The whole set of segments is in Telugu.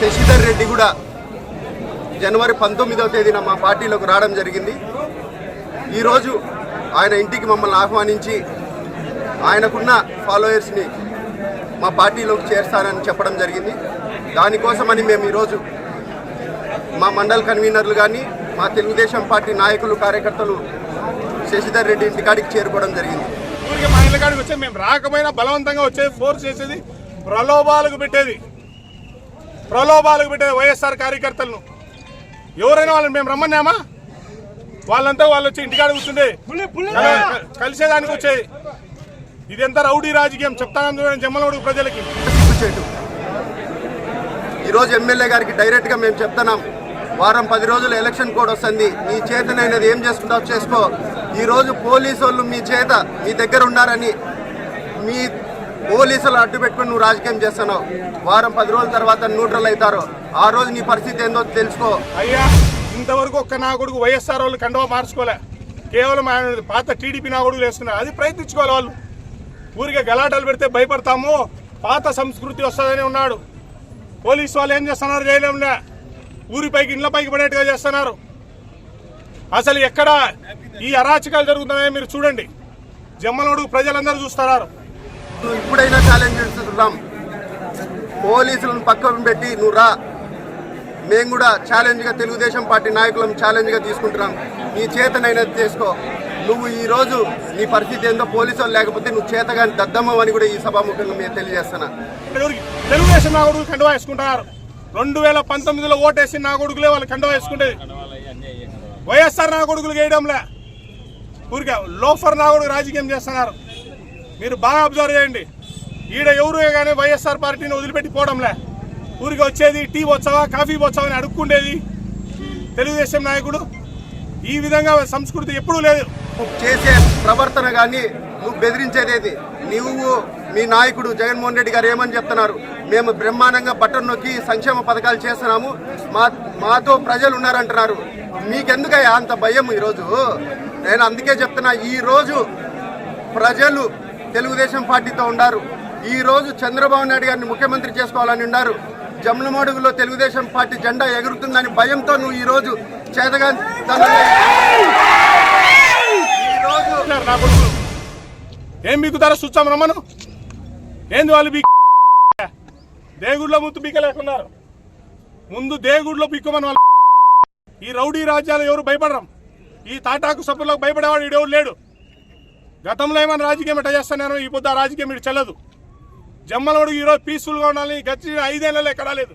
శశిధర్ రెడ్డి కూడా జనవరి పంతొమ్మిదవ తేదీన మా పార్టీలోకి రావడం జరిగింది. ఈరోజు ఆయన ఇంటికి మమ్మల్ని ఆహ్వానించి ఆయనకున్న ఫాలోయర్స్ని మా పార్టీలోకి చేర్స్తానని చెప్పడం జరిగింది. దానికోసమని మేము ఈరోజు మా మండల్ కన్వీనర్లు కానీ మా తెలుగుదేశం పార్టీ నాయకులు కార్యకర్తలు శశిధర్ రెడ్డి ఇంటికాడికి చేరుకోవడం జరిగింది. ఊరికి మా ఇంటికాడికి వచ్చే మేము రాకపోయినా బలవంతంగా వచ్చేది ఫోర్స్ చేసేది ప్రలోభాలకు పెట్టేది. ప్రలోభాలకు పెట్టేది వైఎస్ఆర్ కార్యకర్తలను. ఎవరైనా వాళ్ళని మేము రమ్మన్నామా? వాళ్ళంతా వాళ్ళు వచ్చి ఇంటికాడ కూర్చుండే కల- కలిసేదానికి వచ్చేది. ఇదంతా రౌడీ రాజకీయం. చెప్తాను జమ్మలమడుగు ప్రజలకి. ఈరోజు ఎమ్మెల్యే గారికి డైరెక్ట్గా మేము చెప్తున్నాం వారం పది రోజులు ఎలక్షన్ కోడ్ వస్తుంది నీ చేతనైనది ఏం చేసుకుంటావు చేసుకో ఈరోజు పోలీసు వాళ్ళు మీ చేత మీ దగ్గర ఉన్నారని మీ పోలీసులు అడ్డు పెట్టుకుని నువ్వు రాజకీయం చేస్తున్నావు. వారం పది రోజుల తర్వాత న్యూట్రల్ అవుతారు. ఆ రోజు నీ పరిస్థితి ఏందో తెలుసుకో. అయ్యా ఇంతవరకు ఒక్క నా కొడుకు వైఎస్ఆర్ వాళ్ళు కండవా మార్చుకోలే. కేవలం ఆయన పాత టీడీపీ నా కొడుకులు వేస్తున్నారు అది ప్రయత్నించుకోవాలి వాళ్ళు. ఊరికే గలాటాలు పెడితే భయపడతాము. పాత సంస్కృతి వస్తుందని ఉన్నాడు. పోలీసు వాళ్ళు ఏం చేస్తున్నారు చేయలేంలే ఊరిపైకి ఇళ్ళపైకి పడేట్టుగా చేస్తున్నారు. అసలు ఎక్కడ ఈ అరాచకాలు జరుగుతున్నాయో మీరు చూడండి. జమ్మలోడు ప్రజలందరూ చూస్తున్నారు. ఇప్పుడైనా ఛాలెంజ్ చేస్తున్నాం పోలీసులను పక్కన పెట్టి నువ్వు రా. మేము కూడా ఛాలెంజ్గా తెలుగుదేశం పార్టీ నాయకులను ఛాలెంజ్గా తీసుకుంటున్నాం. నీ చేతనైనా చేసుకో. నువ్వు ఈరోజు నీ పరిస్థితి ఏందో పోలీసు లేకపోతే నువ్వు చేతగాని దద్దమ్మం అని కూడా ఈ సభాముఖంగా మేము తెలియజేస్తున్నా. తెలుగుదేశం నా కండువా వేసుకుంటున్నారు. రెండు వేల పంతొమ్మిదిలో ఓటేసి నా కొడుకులే వాళ్ళు కండువా వేసుకుంటే వైఎస్ఆర్ నా కొడుకులు వేయడంలే. ఊరికే లోఫర్ నా రాజకీయం చేస్తున్నారు. మీరు బాగా అబ్జర్వ్ చేయండి. ఈడ ఎవరు కానీ వైఎస్ఆర్ పార్టీని వదిలిపెట్టి పోవడంలే. ఊరికి వచ్చేది టీ వచ్చావా కాఫీ వచ్చావా అని అడుక్కుండేది తెలుగుదేశం నాయకుడు. ఈ విధంగా సంస్కృతి ఎప్పుడూ లేదు. చేసే ప్రవర్తన కానీ నువ్వు బెదిరించేదేది నువ్వు మీ నాయకుడు జగన్మోహన్ రెడ్డి గారు ఏమని చెప్తున్నారు? మేము బ్రహ్మాండంగా బట్టను నొక్కి సంక్షేమ పథకాలు చేస్తున్నాము. మా మాతో ప్రజలు ఉన్నారంటున్నారు. మీకెందుకయ్యా అంత భయం ఈరోజు? నేను అందుకే చెప్తున్నా ఈరోజు ప్రజలు తెలుగుదేశం పార్టీతో ఉన్నారు ఈరోజు చంద్రబాబు నాయుడు గారిని ముఖ్యమంత్రి చేసుకోవాలని ఉన్నారు జమ్లమడుగులో తెలుగుదేశం పార్టీ జెండా ఎగురుతుందని భయంతో నువ్వు ఈ రోజు చేతగా ఈ రోజు నా ఏం బిగుతారా చూస్తాం రమ్మను. ఏంది వాళ్ళు బీక్ దేగుడిలో ముత్తు బీకలేకున్నారు. ముందు దేగుడిలో బీక్కమని వాళ్ళు ఈ రౌడీ రాజ్యాలు ఎవరు భయపడరం. ఈ తాటాకు సభ్యులకు భయపడేవాడు ఈడు లేడు. గతంలో ఏమైనా రాజకీయం ఎట్ట చేస్తున్నాను ఈ పొద్దు ఆ రాజకీయం ఇటు చెల్లదు. జమ్మలవాడు ఈరోజు పీస్ఫుల్గా ఉండాలి గచ్చి ఐదేళ్ళలో ఎక్కడా లేదు.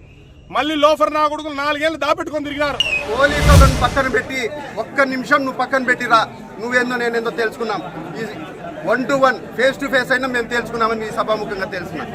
మళ్ళీ లోఫర్ నా కొడుకులు నాలుగేళ్ళు దాపెట్టుకొని తిరిగినారు. పోలీసులను పక్కన పెట్టి ఒక్క నిమిషం నువ్వు పక్కన పెట్టిరా. నువ్వేందో నేనేందో తెలుసుకున్నాం. ఈ one to one face to face అయినా మేము తెలుసుకున్నామని ఈ సభాముఖంగా తెలుసుకున్నాం.